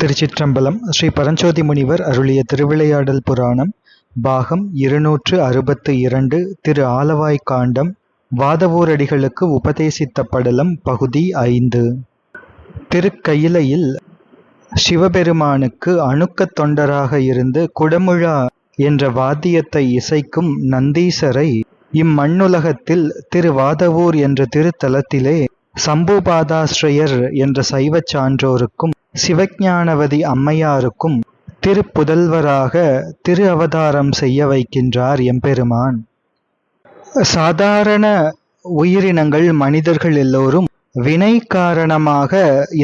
திருச்சிற்றம்பலம் ஸ்ரீ பரஞ்சோதி முனிவர் அருளிய திருவிளையாடல் புராணம் பாகம் இருநூற்று அறுபத்து இரண்டு திரு ஆலவாய் காண்டம் வாதவூரடிகளுக்கு உபதேசித்த படலம் பகுதி ஐந்து. திருக்கயிலையில் சிவபெருமானுக்கு அணுக்கத் தொண்டராக இருந்து குடமுழா என்ற வாத்தியத்தை இசைக்கும் நந்தீசரை இம்மண்ணுலகத்தில் திருவாதவூர் என்ற திருத்தலத்திலே சம்புபாதாஸ்ரயர் என்ற சைவச் சான்றோருக்கும் சிவஞானவதி அம்மையாருக்கும் திருப்புதல்வராக திரு அவதாரம் செய்ய வைக்கின்றார் எம்பெருமான். சாதாரண உயிரினங்கள் மனிதர்கள் எல்லோரும் வினை காரணமாக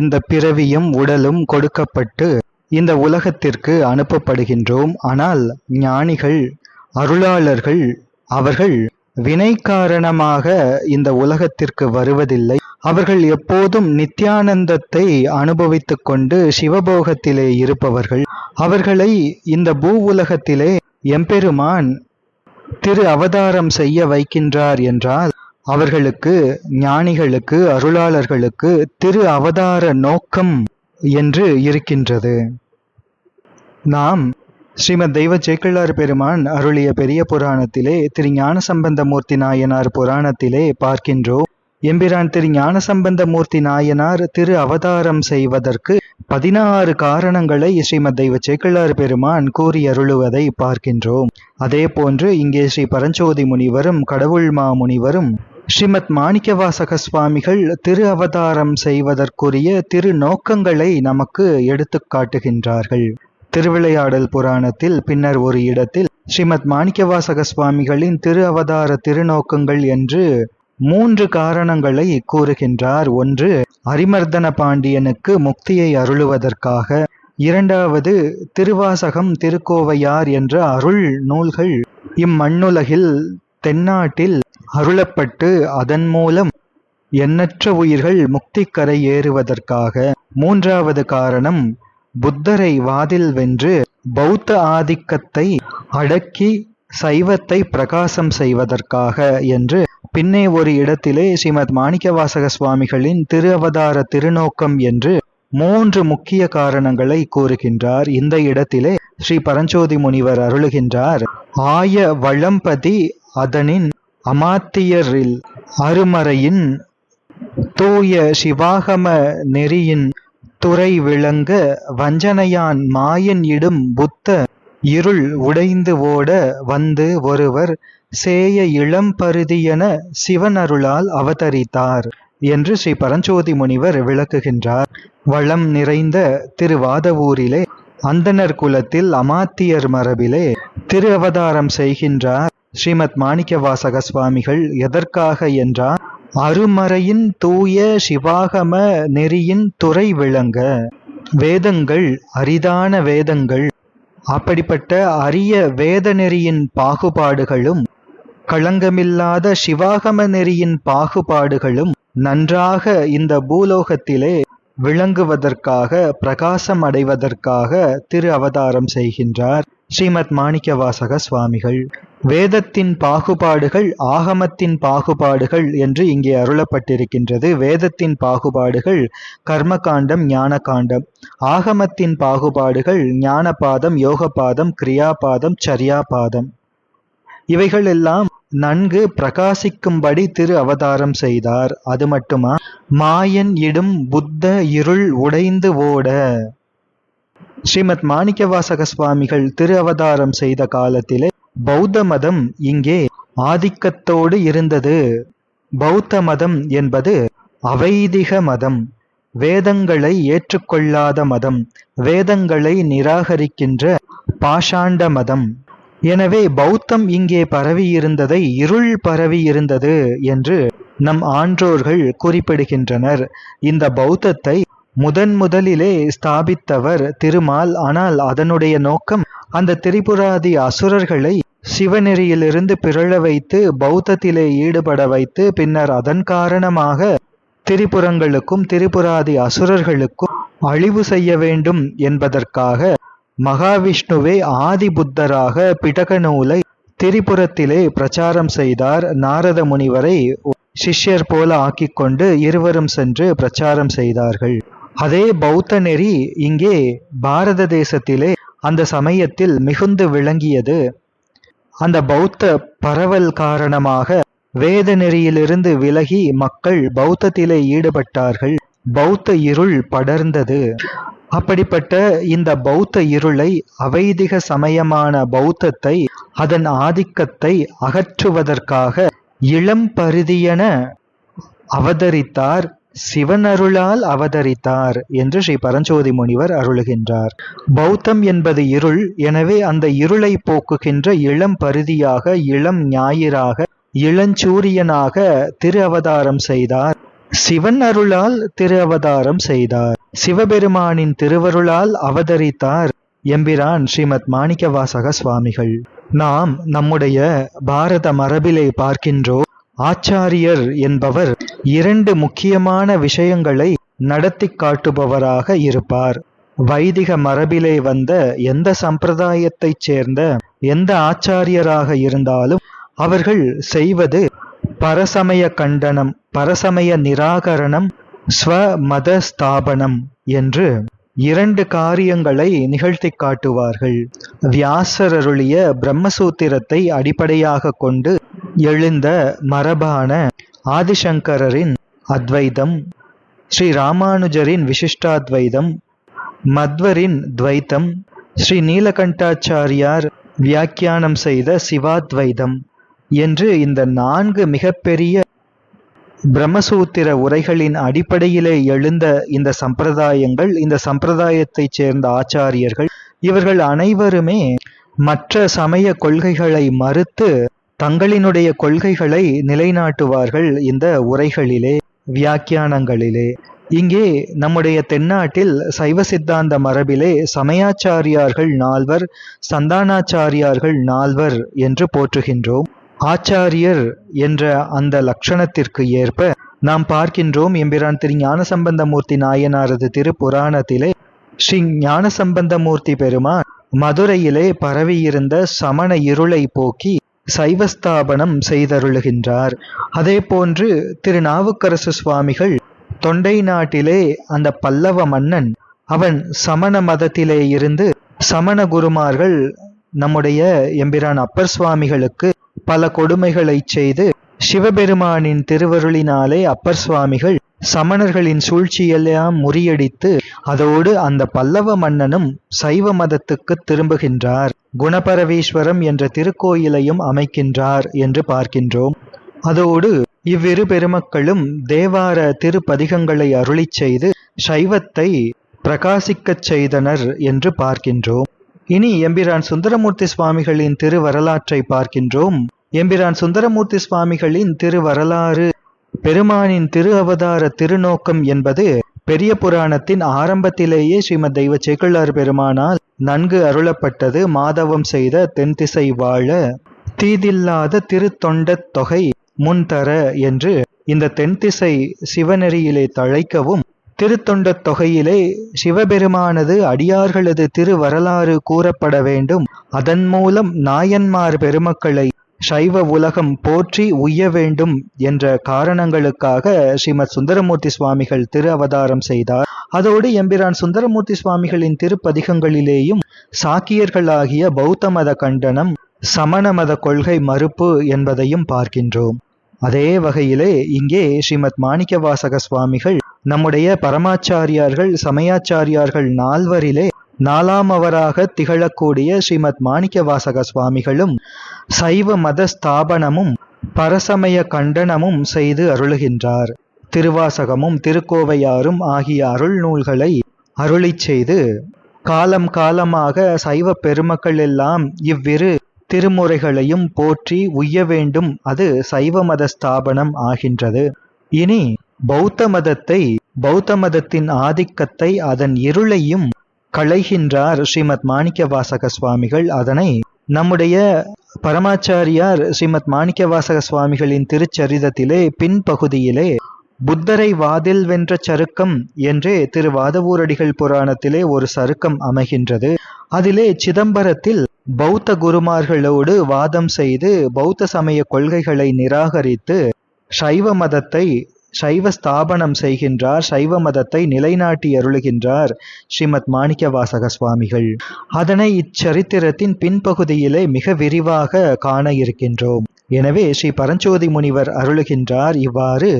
இந்த பிறவியும் உடலும் கொடுக்கப்பட்டு இந்த உலகத்திற்கு அனுப்பப்படுகின்றோம். ஆனால் ஞானிகள் அருளாளர்கள் அவர்கள் வினை காரணமாக இந்த உலகத்திற்கு வருவதில்லை. அவர்கள் எப்போதும் நித்யானந்தத்தை அனுபவித்துக் கொண்டு சிவபோகத்திலே இருப்பவர்கள். அவர்களை இந்த பூ உலகத்திலே எம்பெருமான் திரு அவதாரம் செய்ய வைக்கின்றார் என்றால் அவர்களுக்கு ஞானிகளுக்கு அருளாளர்களுக்கு திரு அவதார நோக்கம் என்று இருக்கின்றது. நாம் ஸ்ரீமத் தெய்வ சேக்கிழார் பெருமான் அருளிய பெரிய புராணத்திலே திரு ஞானசம்பந்தமூர்த்தி நாயனார் புராணத்திலே பார்க்கின்றோம். எம்பிரான் திரு ஞானசம்பந்தமூர்த்தி நாயனார் திரு அவதாரம் செய்வதற்கு பதினாறு காரணங்களை ஸ்ரீமத் தெய்வ சேக்கிழார் பெருமான் கூறி அருளுவதை பார்க்கின்றோம். அதே போன்று இங்கே ஸ்ரீ பரஞ்சோதி முனிவரும் கடவுள் முனிவரும் ஸ்ரீமத் மாணிக்கவாசக சுவாமிகள் திரு அவதாரம் செய்வதற்குரிய திரு நோக்கங்களை நமக்கு எடுத்து காட்டுகின்றார்கள். திருவிளையாடல் புராணத்தில் பின்னர் ஒரு இடத்தில் ஸ்ரீமத் மாணிக்கவாசக சுவாமிகளின் திரு அவதார திருநோக்கங்கள் என்று மூன்று காரணங்களை கூறுகின்றார். ஒன்று அரிமர்தன பாண்டியனுக்கு முக்தியை அருளுவதற்காக. இரண்டாவது திருவாசகம் திருக்கோவையார் என்ற அருள் நூல்கள் இம்மண்ணுலகில் தென்னாட்டில் அருளப்பட்டு அதன் மூலம் எண்ணற்ற உயிர்கள் முக்திக்கரை ஏறுவதற்காக. மூன்றாவது காரணம் புத்தரை வாதில் வென்று பௌத்த ஆதிக்கத்தை அடக்கி சைவத்தை பிரகாசம் செய்வதற்காக என்று பின்னே ஒரு இடத்திலே ஸ்ரீமத் மாணிக்கவாசக சுவாமிகளின் திரு அவதார திருநோக்கம் என்று மூன்று முக்கிய காரணங்களை கூறுகின்றார். இந்த இடத்திலே ஸ்ரீ பரஞ்சோதி முனிவர் அருளுகின்றார். ஆய வளம்பதி அதனின் அமாத்தியரில் அருமறையின் தூய சிவாகம நெறியின் துறை விளங்க வஞ்சனையான் மாயன் இடும் புத்த இருள் உடைந்து ஓட வந்து ஒருவர் சேய இளம்பருதியென சிவனருளால் அவதரித்தார் என்று ஸ்ரீ பரஞ்சோதி முனிவர் விளக்குகின்றார். வளம் நிறைந்த திருவாதவூரிலே அந்தனர் குலத்தில் அமாத்தியர் மரபிலே திரு அவதாரம் செய்கின்றார். ஸ்ரீமத் மாணிக்க வாசக சுவாமிகள் எதற்காக என்றார் அருமறையின் தூய சிவாகம நெறியின் துறை விளங்க. வேதங்கள் அரிதான வேதங்கள் அப்படிப்பட்ட அரிய வேத நெறியின் பாகுபாடுகளும் களங்கமில்லாத சிவாகம நெறியின் பாகுபாடுகளும் நன்றாக இந்த பூலோகத்திலே விளங்குவதற்காக பிரகாசம் அடைவதற்காக திரு அவதாரம் செய்கின்றார். ஸ்ரீமத் மாணிக்கவாசக சுவாமிகள். வேதத்தின் பாகுபாடுகள் ஆகமத்தின் பாகுபாடுகள் என்று இங்கே அருளப்பட்டிருக்கின்றது. வேதத்தின் பாகுபாடுகள் கர்மகாண்டம் ஞான காண்டம் ஆகமத்தின் பாகுபாடுகள் ஞானபாதம் யோகபாதம் கிரியாபாதம் சரியாபாதம். இவைகள் எல்லாம் நன்கு பிரகாசிக்கும்படி திரு அவதாரம் செய்தார். அது மட்டுமா? மாயன் இடும் புத்த இருள் உடைந்து ஓட. ஸ்ரீமத் மாணிக்கவாசக சுவாமிகள் திரு அவதாரம் செய்த காலத்திலே பௌத்த மதம் இங்கே ஆதிக்கத்தோடு இருந்தது. பௌத்த மதம் என்பது அவைதிக மதம். வேதங்களை ஏற்றுக்கொள்ளாத மதம். வேதங்களை நிராகரிக்கின்ற பாஷாண்ட மதம். எனவே பௌத்தம் இங்கே பரவியிருந்ததை இருள் பரவியிருந்தது என்று நம் ஆன்றோர்கள் குறிப்பிடுகின்றனர். இந்த பௌத்தத்தை முதன் முதலிலே ஸ்தாபித்தவர் திருமால். ஆனால் அதனுடைய நோக்கம் அந்த திரிபுராதி அசுரர்களை சிவநெறியிலிருந்து பிறழ வைத்து பௌத்தத்திலே ஈடுபட வைத்து பின்னர் அதன் காரணமாக திரிபுரங்களுக்கும் திரிபுராதி அசுரர்களுக்கும் அழிவு செய்ய வேண்டும் என்பதற்காக மகாவிஷ்ணுவே ஆதி புத்தராக பிடக நூலை திரிபுரத்திலே பிரச்சாரம் செய்தார். நாரத முனிவரை சிஷ்யர் போல ஆக்கிக்கொண்டு இருவரும் சென்று பிரச்சாரம் செய்தார்கள். அதே பௌத்த நெறி இங்கே பாரத தேசத்திலே அந்த சமயத்தில் மிகுந்து விளங்கியது. அந்த பௌத்த பரவல் காரணமாக வேத நெறியிலிருந்து விலகி மக்கள் பௌத்தத்திலே ஈடுபட்டார்கள். பௌத்த இருள் படர்ந்தது. அப்படிப்பட்ட இந்த பௌத்த இருளை அவைதிக சமயமான பௌத்தத்தை அதன் ஆதிக்கத்தை அகற்றுவதற்காக இளம் பருதியென அவதரித்தார் சிவனருளால் அவதரித்தார் என்று ஸ்ரீ பரஞ்சோதி முனிவர் அருளுகின்றார். பௌத்தம் என்பது இருள் எனவே அந்த இருளை போக்குகின்ற இளம் பருதியாக இளம் ஞாயிறாக இளஞ்சூரியனாக திரு அவதாரம் செய்தார். சிவன் அருளால் திரு அவதாரம் செய்தார். சிவபெருமானின் திருவருளால் அவதரித்தார் எம்பிரான் ஸ்ரீமத் மாணிக்கவாசக சுவாமிகள். நாம் நம்முடைய பாரத மரபிலே பார்க்கின்றோம் ஆச்சாரியர் என்பவர் இரண்டு முக்கியமான விஷயங்களை நடத்தி காட்டுபவராக இருப்பார். வைதிக மரபிலே வந்த எந்த சம்பிரதாயத்தைச் சேர்ந்த எந்த ஆச்சாரியராக இருந்தாலும் அவர்கள் செய்வது பரசமய கண்டனம் பரசமய நிராகரணம் ஸ்வமத ஸ்தாபனம் என்று இரண்டு காரியங்களை நிகழ்த்தி காட்டுவார்கள். வியாசரருளிய பிரம்மசூத்திரத்தை அடிப்படையாக கொண்டு எழுந்த மரபான ஆதிசங்கரரின் அத்வைதம் ஸ்ரீ ராமானுஜரின் விசிஷ்டாத்வைதம் மத்வரின் துவைத்தம் ஸ்ரீ நீலகண்டாச்சாரியார் வியாக்கியானம் செய்த சிவாத்வைதம் என்று இந்த நான்கு மிகப்பெரிய பிரம்மசூத்திர உரைகளின் அடிப்படையிலே எழுந்த இந்த சம்பிரதாயங்கள் இந்த சம்பிரதாயத்தைச் சேர்ந்த ஆச்சாரியர்கள் இவர்கள் அனைவருமே மற்ற சமய கொள்கைகளை மறுத்து தங்களினுடைய கொள்கைகளை நிலைநாட்டுவார்கள் இந்த உரைகளிலே வியாக்கியானங்களிலே. இங்கே நம்முடைய தென்னாட்டில் சைவ சித்தாந்த மரபிலே சமயாச்சாரியார்கள் நால்வர் சந்தானாச்சாரியார்கள் நால்வர் என்று போற்றுகின்றோம். ஆச்சாரியர் என்ற அந்த லட்சணத்திற்கு ஏற்ப நாம் பார்க்கின்றோம் எம்பிரான் திரு ஞானசம்பந்தமூர்த்தி நாயனாரது திருப்புராணத்திலே ஸ்ரீ ஞானசம்பந்தமூர்த்தி பெருமான் மதுரையிலே பரவியிருந்த சமண இருளை போக்கி சைவஸ்தாபனம் செய்தருளுகின்றார். அதே போன்று திரு நாவுக்கரசு சுவாமிகள் தொண்டை நாட்டிலே அந்த பல்லவ மன்னன் அவன் சமண மதத்திலே இருந்து சமண குருமார்கள் நம்முடைய எம்பிரான் அப்பர் சுவாமிகளுக்கு பல கொடுமைகளை செய்து சிவபெருமானின் திருவருளினாலே அப்பர் சுவாமிகள் சமணர்களின் சூழ்ச்சியெல்லாம் முறியடித்து அதோடு அந்த பல்லவ மன்னனும் சைவ மதத்துக்கு திரும்புகின்றார். குணபரவேஸ்வரம் என்ற திருக்கோயிலையும் அமைக்கின்றார் என்று பார்க்கின்றோம். அதோடு இவ்விரு பெருமக்களும் தேவார திருப்பதிகங்களை அருளிச் செய்து சைவத்தை பிரகாசிக்கச் செய்தனர் என்று பார்க்கின்றோம். இனி எம்பிரான் சுந்தரமூர்த்தி சுவாமிகளின் திருவரலாற்றை பார்க்கின்றோம். எம்பிரான் சுந்தரமூர்த்தி சுவாமிகளின் திரு வரலாறு பெருமானின் திரு அவதார திருநோக்கம் என்பது பெரிய புராணத்தின் ஆரம்பத்திலேயே ஸ்ரீமத் தெய்வ சேக்கிழார் பெருமானால் நன்கு அருளப்பட்டது மாதவம் செய்த தென்திசை வாழ தீதில்லாத திருத்தொண்டத் தொகை முன்தர என்று இந்த தென்திசை சிவநெறியிலே தழைக்கவும் திருத்தொண்டத் தொகையிலே சிவபெருமானது அடியார்களது திரு வரலாறு கூறப்பட வேண்டும். அதன் மூலம் நாயன்மார் பெருமக்களை சைவ உலகம் போற்றி உய்ய வேண்டும் என்ற காரணங்களுக்காக ஸ்ரீமத் சுந்தரமூர்த்தி சுவாமிகள் திரு அவதாரம் செய்தார். அதோடு எம்பிரான் சுந்தரமூர்த்தி சுவாமிகளின் திருப்பதிகங்களிலேயும் சாக்கியர்களாகிய பௌத்த மத கண்டனம் சமண மத கொள்கை மறுப்பு என்பதையும் பார்க்கின்றோம். அதே வகையிலே இங்கே ஸ்ரீமத் மாணிக்கவாசக சுவாமிகள் நம்முடைய பரமாச்சாரியார்கள் சமயாச்சாரியார்கள் நால்வரிலே நாலாமவராக திகழக்கூடிய ஸ்ரீமத் மாணிக்கவாசக சுவாமிகளும் சைவ மத ஸ்தாபனமும் பரசமய கண்டனமும் செய்து அருளுகின்றார். திருவாசகமும் திருக்கோவையாரும் ஆகிய அருள் நூல்களை அருளி செய்து காலம் காலமாக சைவ பெருமக்கள் எல்லாம் இவ்விரு திருமுறைகளையும் போற்றி உய்ய வேண்டும். அது சைவ மத ஸ்தாபனம் ஆகின்றது. இனி பௌத்த மதத்தை பௌத்த மதத்தின் ஆதிக்கத்தை அதன் இருளையும் களைகின்றார் ஸ்ரீமத் மாணிக்க வாசக சுவாமிகள். அதனை நம்முடைய பரமாச்சாரியார் ஸ்ரீமத் மாணிக்க வாசக சுவாமிகளின் திருச்சரிதத்திலே பின்பகுதியிலே புத்தரை வாதில் வென்ற சருக்கம் என்றே திரு வாதவூரடிகள் புராணத்திலே ஒரு சருக்கம் அமைகின்றது. அதிலே சிதம்பரத்தில் பௌத்த குருமார்களோடு வாதம் செய்து பௌத்த சமய கொள்கைகளை நிராகரித்து சைவ மதத்தை சைவ ஸ்தாபனம் செய்கின்றார் சைவ மதத்தை நிலைநாட்டி அருளுகின்றார் ஸ்ரீமத் மாணிக்க வாசக சுவாமிகள். அதனை இச்சரித்திரத்தின் பின்பகுதியிலே மிக விரிவாக காண இருக்கின்றோம். எனவே ஸ்ரீ பரஞ்சோதி முனிவர் அருளுகின்றார் இவ்வாறு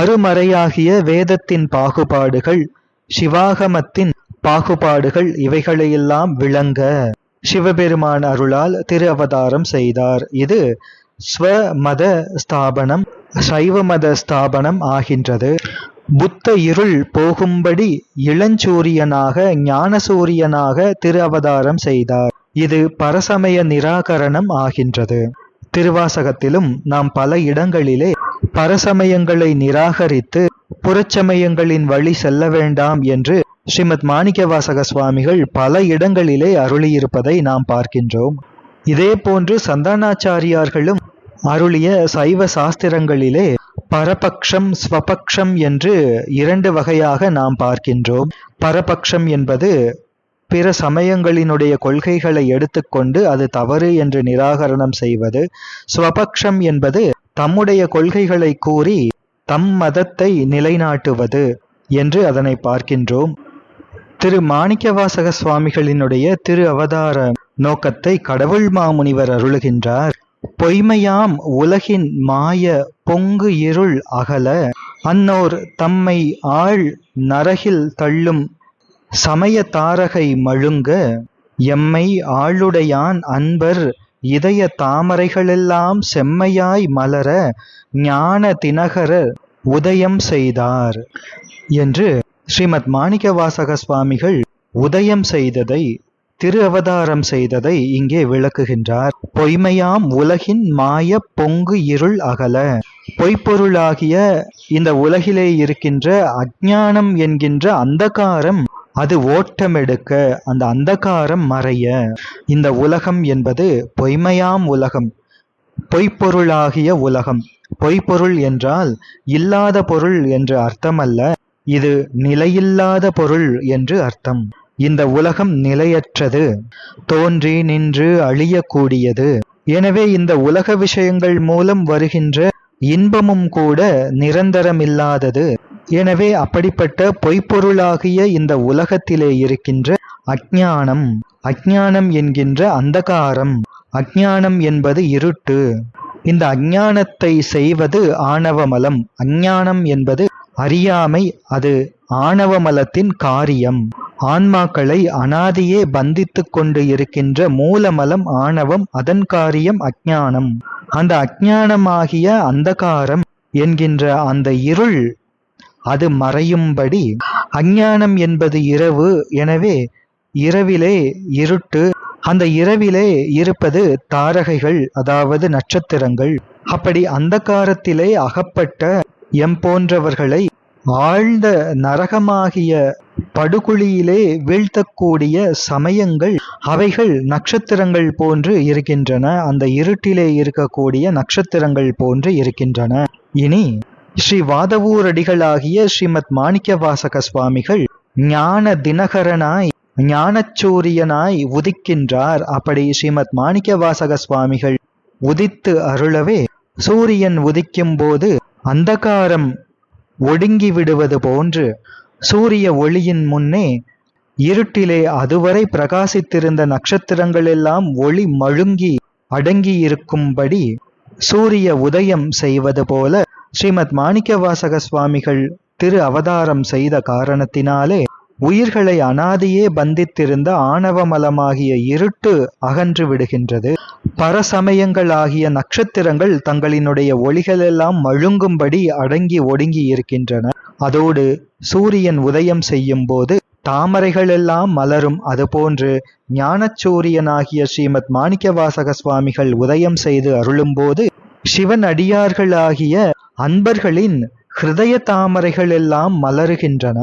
அருமறையாகிய வேதத்தின் பாகுபாடுகள் சிவாகமத்தின் பாகுபாடுகள் இவைகளையெல்லாம் விளங்க சிவபெருமான் அருளால் திரு அவதாரம் செய்தார். இது ஸ்வமத ஸ்தாபனம் சைவ மத ஸ்தாபனம் ஆகின்றது. புத்த இருள் போகும்படி இளஞ்சூரியனாக ஞானசூரியனாக திரு அவதாரம் செய்தார். இது பரசமய நிராகரணம் ஆகின்றது. திருவாசகத்திலும் நாம் பல இடங்களிலே பரசமயங்களை நிராகரித்து புறச்சமயங்களின் வழி செல்ல வேண்டாம் என்று ஸ்ரீமத் மாணிக்கவாசக சுவாமிகள் பல இடங்களிலே அருளியிருப்பதை நாம் பார்க்கின்றோம். இதே போன்று சந்தானாச்சாரியார்களும் அருளிய சைவ சாஸ்திரங்களிலே பரபக்ஷம் ஸ்வபக்ஷம் என்று இரண்டு வகையாக நாம் பார்க்கின்றோம். பரபக்ஷம் என்பது பிற சமயங்களினுடைய கொள்கைகளை எடுத்துக்கொண்டு அது தவறு என்று நிராகரணம் செய்வது. ஸ்வபக்ஷம் என்பது தம்முடைய கொள்கைகளை கூறி தம் மதத்தை நிலைநாட்டுவது என்று அதனை பார்க்கின்றோம். திரு மாணிக்கவாசக சுவாமிகளினுடைய திரு அவதார நோக்கத்தை கடவுள் மாமுனிவர் அருளுகின்றார். பொய்மையாம் உலகின் மாய பொங்கு இருள் அகல அன்னோர் தம்மை ஆள் நரகில் தள்ளும் சமய தாரகை மழுங்க எம்மை ஆளுடையான் அன்பர் இதய தாமரைகளெல்லாம் செம்மையாய் மலர ஞான தினகர உதயம் செய்தார் என்று ஸ்ரீமத் மாணிக்கவாசக சுவாமிகள் உதயம் செய்ததை திரு அவதாரம் செய்ததை இங்கே விளக்குகின்றார். பொய்மையாம் உலகின் மாய பொங்கு இருள் அகல. பொய்ப்பொருளாகிய இந்த உலகிலே இருக்கின்ற அஜானம் என்கின்ற அந்தகாரம் அது ஓட்டமெடுக்க அந்த அந்தகாரம் மறைய. இந்த உலகம் என்பது பொய்மையாம் உலகம். பொய்ப்பொருளாகிய உலகம். பொய்ப்பொருள் என்றால் இல்லாத பொருள் என்று அர்த்தமல்ல. இது நிலையில்லாத பொருள் என்று அர்த்தம். இந்த உலகம் நிலையற்றது தோன்றி நின்று அழியக்கூடியது. எனவே இந்த உலக விஷயங்கள் மூலம் வருகின்ற இன்பமும் கூட நிரந்தரமில்லாதது. எனவே அப்படிப்பட்ட பொய்ப்பொருளாகிய இந்த உலகத்திலே இருக்கின்ற அஜானம் அஜ்ஞானம் என்கின்ற அந்தகாரம் அஜானம் என்பது இருட்டு. இந்த அஞ்ஞானத்தை செய்வது ஆணவமலம் அஞ்ஞானம் என்பது அறியாமை அது ஆணவமலத்தின் காரியம். ஆன்மாக்களை அனாதியே பந்தித்து கொண்டு இருக்கின்ற மூலமலம் ஆணவம் அதன் காரியம் அஜானம் அந்த அஜானமாகிய அந்தகாரம் என்கின்ற அந்த இருள் அது மறையும்படி அஞ்ஞானம் என்பது இரவு எனவே இரவிலே இருட்டு அந்த இரவிலே இருப்பது தாரகைகள் அதாவது நட்சத்திரங்கள். அப்படி அந்தகாரத்திலே அகப்பட்ட எம் போன்றவர்களை ஆழ்ந்த நரகமாகிய படுகுழியிலே வீழ்த்தக்கூடிய சமயங்கள் அவைகள் நட்சத்திரங்கள் போன்று இருக்கின்றன. அந்த இருட்டிலே இருக்கக்கூடிய நட்சத்திரங்கள் போன்று இருக்கின்றன. இனி ஸ்ரீ வாதவூரடிகளாகிய ஸ்ரீமத் மாணிக்க வாசக சுவாமிகள் ஞான தினகரனாய் ஞானச்சூரியனாய் உதிக்கின்றார். அப்படி ஸ்ரீமத் மாணிக்க வாசக சுவாமிகள் உதித்து அருளவே சூரியன் உதிக்கும் போது அந்தகாரம் ஒடுங்கி விடுவது போன்று சூரிய ஒளியின் முன்னே இருட்டிலே அதுவரை பிரகாசித்திருந்த நட்சத்திரங்களெல்லாம் ஒளி மழுங்கி அடங்கியிருக்கும்படி சூரிய உதயம் செய்வது போல ஸ்ரீமத் மாணிக்கவாசக சுவாமிகள் திரு அவதாரம் செய்த காரணத்தினாலே உயிர்களை அனாதியே பந்தித்திருந்த ஆணவமலமாகிய இருட்டு அகன்று விடுகின்றது. பரசமயங்களாகிய நட்சத்திரங்கள் தங்களினுடைய ஒளிகளெல்லாம் மழுங்கும்படி அடங்கி ஒடுங்கி இருக்கின்றன. அதோடு சூரியன் உதயம் செய்யும் போது தாமரைகள் எல்லாம் மலரும். அதுபோன்று ஞானச்சூரியனாகிய ஸ்ரீமத் மாணிக்கவாசக சுவாமிகள் உதயம் செய்து அருளும்போது சிவன் அடியார்களாகிய அன்பர்களின் ஹிருதய தாமரைகள் எல்லாம் மலருகின்றன.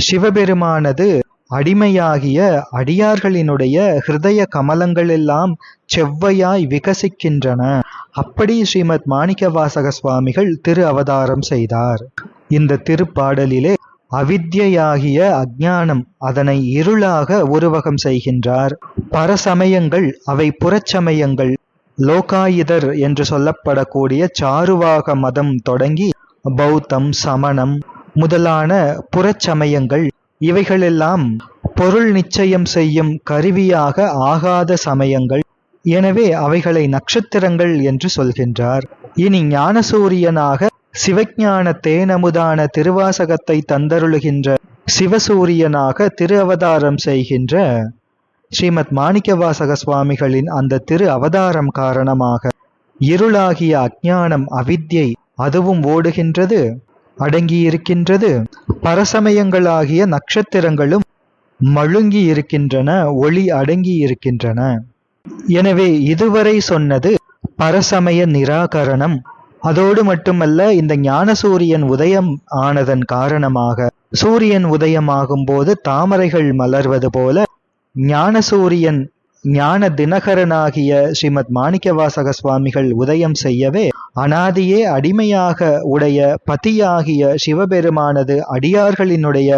சிவபெருமானது அடிமையாகிய அடியார்களினுடைய ஹிருதய கமலங்களெல்லாம் செவ்வையாய் விகசிக்கின்றன. அப்படி ஸ்ரீமத் மாணிக்கவாசக சுவாமிகள் திரு அவதாரம் செய்தார். இந்த திருப்பாடலிலே அவித்யாகிய அஜானம் அதனை இருளாக உருவகம் செய்கின்றார். பரசமயங்கள் அவை புறச்சமயங்கள் லோகாயுதர் என்று சொல்லப்படக்கூடிய சாருவாக மதம் தொடங்கி பௌத்தம் சமணம் முதலான புறச்சமயங்கள் இவைகளெல்லாம் பொருள் நிச்சயம் செய்யும் கருவியாக ஆகாத சமயங்கள். எனவே அவைகளை நட்சத்திரங்கள் என்று சொல்கின்றார். இனி ஞானசூரியனாக சிவஞான தேனமுதான திருவாசகத்தை தந்தருளுகின்ற சிவசூரியனாக திரு அவதாரம் செய்கின்ற ஸ்ரீமத் மாணிக்கவாசக சுவாமிகளின் அந்த திரு அவதாரம் காரணமாக இருளாகிய அஜானம் அவித்யை அதுவும் ஓடுகின்றது. அடங்கியிருக்கின்றது. பரசமயங்களாகிய நட்சத்திரங்களும் மழுங்கி இருக்கின்றன ஒளி அடங்கி இருக்கின்றன எனவே இதுவரை சொன்னது பரசமய நிராகரணம். அதோடு மட்டுமல்ல இந்த ஞான சூரியன் உதயம் ஆனதன் காரணமாக. சூரியன் உதயமாகும் போது தாமரைகள் மலர்வது போல ஞான சூரியன் ஞான தினகரனாகிய ஸ்ரீமத் மாணிக்கவாசக சுவாமிகள் உதயம் செய்யவே அனாதியே அடிமையாக உடைய பதியாகிய சிவபெருமானது அடியார்களினுடைய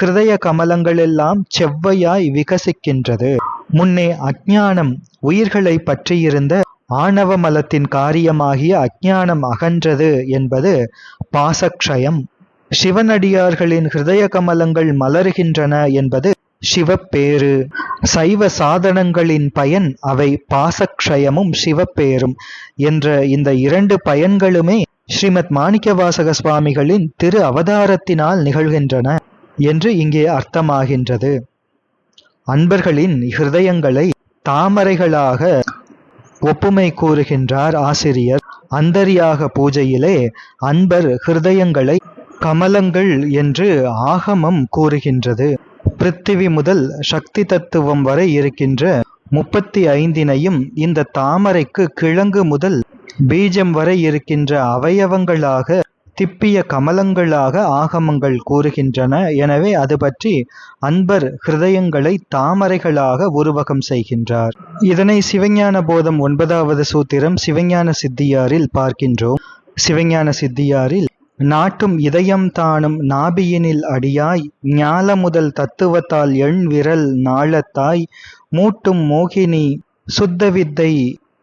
ஹிருதய கமலங்களெல்லாம் செவ்வையாய் விகசிக்கின்றது. முன்னே அஜானம் உயிர்களை பற்றியிருந்த ஆணவ மலத்தின் காரியமாகிய அஜானம் அகன்றது என்பது பாசக்ஷயம். சிவனடியார்களின் ஹிருதய கமலங்கள் மலருகின்றன என்பது சிவப்பேறு. சைவ சாதனங்களின் பயன் அவை பாசக்ஷயமும் சிவப்பேரும் என்ற இந்த இரண்டு பயன்களுமே ஸ்ரீமத் மாணிக்கவாசக சுவாமிகளின் திரு அவதாரத்தினால் நிகழ்கின்றன என்று இங்கே அர்த்தமாகின்றது. அன்பர்களின் ஹிருதயங்களை தாமரைகளாக ஒப்புமை கூறுகின்றார் ஆசிரியர். அந்தரியாக பூஜையிலே அன்பர் ஹிருதயங்களை கமலங்கள் என்று ஆகமம் கூறுகின்றது. பிருத்திவி முதல் சக்தி தத்துவம் வரை இருக்கின்ற முப்பத்தி ஐந்தினையும் இந்த தாமரைக்கு கிழங்கு முதல் பீஜம் வரை இருக்கின்ற அவயவங்களாக திப்பிய கமலங்களாக ஆகமங்கள் கூறுகின்றன. எனவே அது பற்றி அன்பர் ஹிருதயங்களை தாமரைகளாக உருவகம் செய்கின்றார். இதனை சிவஞான போதம் ஒன்பதாவது சூத்திரம் சிவஞான சித்தியாரில் பார்க்கின்றோம். சிவஞான சித்தியாரில் நாட்டும் இதயம் தானும் நாபியினில் அடியாய் ஞால முதல் தத்துவத்தால் எண் விரல் நாளத்தாய் மூட்டும் மோகினி சுத்த வித்தை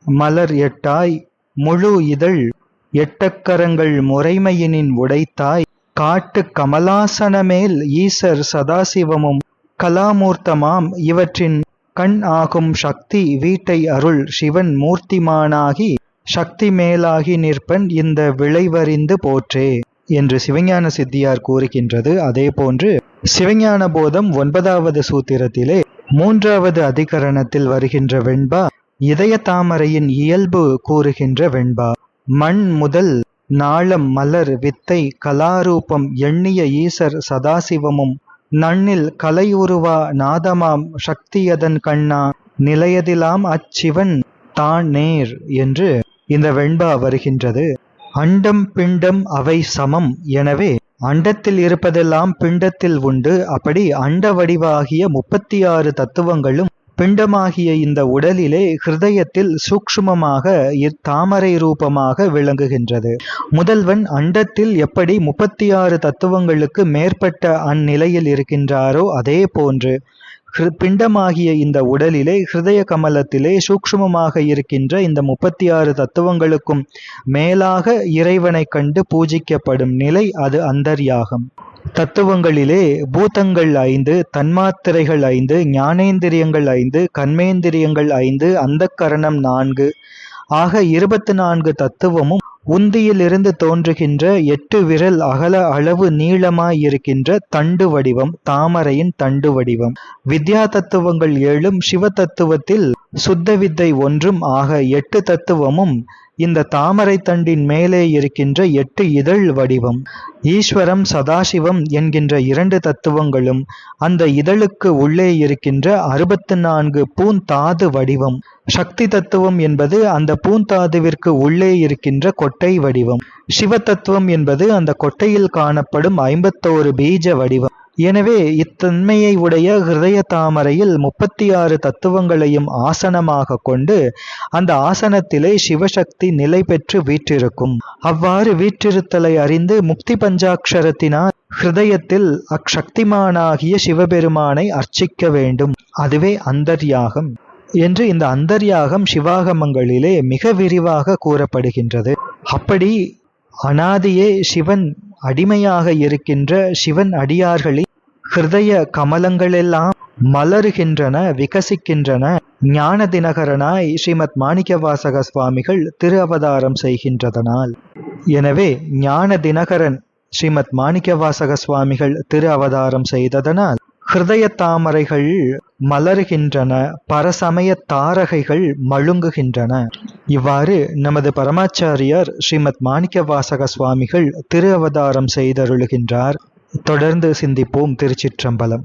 மலர் எட்டாய் முழு இதழ் எட்டக்கரங்கள் முறைமையினின் உடைத்தாய் காட்டு கமலாசனமேல் ஈசர் சதாசிவமும் கலாமூர்த்தமாம் இவற்றின் கண் ஆகும் சக்தி வீட்டை அருள் சிவன் மூர்த்திமானாகி சக்தி மேலாகி நிற்பன் இந்த விளைவறிந்து போற்றே. என்று சிவஞான சித்தியார் கூறுகின்றது. அதே போன்று சிவஞான போதம் ஒன்பதாவது சூத்திரத்திலே மூன்றாவது அதிகரணத்தில் வருகின்ற வெண்பா இதய தாமரையின் இயல்பு கூறுகின்ற வெண்பா. மண் முதல் நாளம் மலர் வித்தை கலாரூபம் எண்ணிய ஈசர் சதாசிவமும் நன்னில் கலையுருவா நாதமாம் சக்தியதன் கண்ணா நிலையதிலாம் அச்சிவன் தான் நேர் என்று இந்த வெண்பா வருகின்றது. அண்டம் பிண்டம் அவை சமம். எனவே அண்டத்தில் இருப்பதெல்லாம் பிண்டத்தில் உண்டு. அப்படி அண்ட வடிவாகிய முப்பத்தி ஆறு தத்துவங்களும் பிண்டமாகிய இந்த உடலிலே ஹிருதயத்தில் சூக்ஷ்மமாக தாமரை ரூபமாக விளங்குகின்றது. முதல்வன் அண்டத்தில் எப்படி முப்பத்தி ஆறு தத்துவங்களுக்கு மேற்பட்ட அந்நிலையில் இருக்கின்றாரோ அதே போன்று பிண்டமாகிய இந்த உடலிலே ஹிருதய கமலத்திலே சூக்ஷ்மமாக இருக்கின்ற இந்த முப்பத்தி ஆறு தத்துவங்களுக்கும் மேலாக இறைவனை கண்டு பூஜிக்கப்படும் நிலை அது அந்தர்யாகம். தத்துவங்களிலே பூதங்கள் ஐந்து தன்மாத்திரைகள் ஐந்து ஞானேந்திரியங்கள் ஐந்து கண்மேந்திரியங்கள் ஐந்து அந்த கரணம் நான்கு ஆக இருபத்தி நான்கு தத்துவமும் உந்தியிலிருந்து தோன்றுகின்ற எட்டு விரல் அகல அளவு நீளமாயிருக்கின்ற தண்டு வடிவம் தாமரையின் தண்டு வடிவம். வித்யா தத்துவங்கள் ஏழும் சிவ தத்துவத்தில் சுத்த வித்தை ஒன்றும் ஆக எட்டு தத்துவமும் இந்த தாமரை தண்டின் மேலே இருக்கின்ற எட்டு இதழ் வடிவம் ஈஸ்வரம் சதாசிவம் என்கின்ற இரண்டு தத்துவங்களும் அந்த இதழுக்கு உள்ளே இருக்கின்ற அறுபத்து நான்கு பூந்தாது வடிவம். சக்தி தத்துவம் என்பது அந்த பூந்தாதுவிற்கு உள்ளே இருக்கின்ற கொட்டை வடிவம். சிவ தத்துவம் என்பது அந்த கொட்டையில் காணப்படும் ஐம்பத்தோரு பீஜ வடிவம். எனவே இத்தன்மையை உடைய ஹிருதய தாமரையில் முப்பத்தி ஆறு தத்துவங்களையும் ஆசனமாக கொண்டு அந்த ஆசனத்திலே சிவசக்தி நிலை பெற்று வீற்றிருக்கும். அவ்வாறு வீற்றிருத்தலை அறிந்து முக்தி பஞ்சாட்சரத்தினால் ஹிருதயத்தில் அக்ஷக்திமானாகிய சிவபெருமானை அர்ச்சிக்க வேண்டும். அதுவே அந்தர்யாகம் என்று இந்த அந்தர்யாகம் சிவாகமங்களிலே மிக விரிவாக கூறப்படுகின்றது. அப்படி அனாதியே சிவன் அடிமையாக இருக்கின்ற சிவன் அடியார்களின் ஹிருதய கமலங்களெல்லாம் மலருகின்றன விகசிக்கின்றன. ஞான தினகரனாய் ஸ்ரீமத் மாணிக்கவாசக சுவாமிகள் திரு அவதாரம் செய்கின்றதனால். எனவே ஞான தினகரன் ஸ்ரீமத் மாணிக்கவாசக சுவாமிகள் திரு அவதாரம் செய்ததனால் ஹிருதய தாமரைகள் மலருகின்றன பரசமய தாரகைகள் மழுங்குகின்றன. இவ்வாறு நமது பரமாச்சாரியார் ஸ்ரீமத் மாணிக்கவாசக சுவாமிகள் திரு அவதாரம் செய்தருளுகின்றார். தொடர்ந்து சிந்திப்போம் திருச்சிற்றம்பலம்.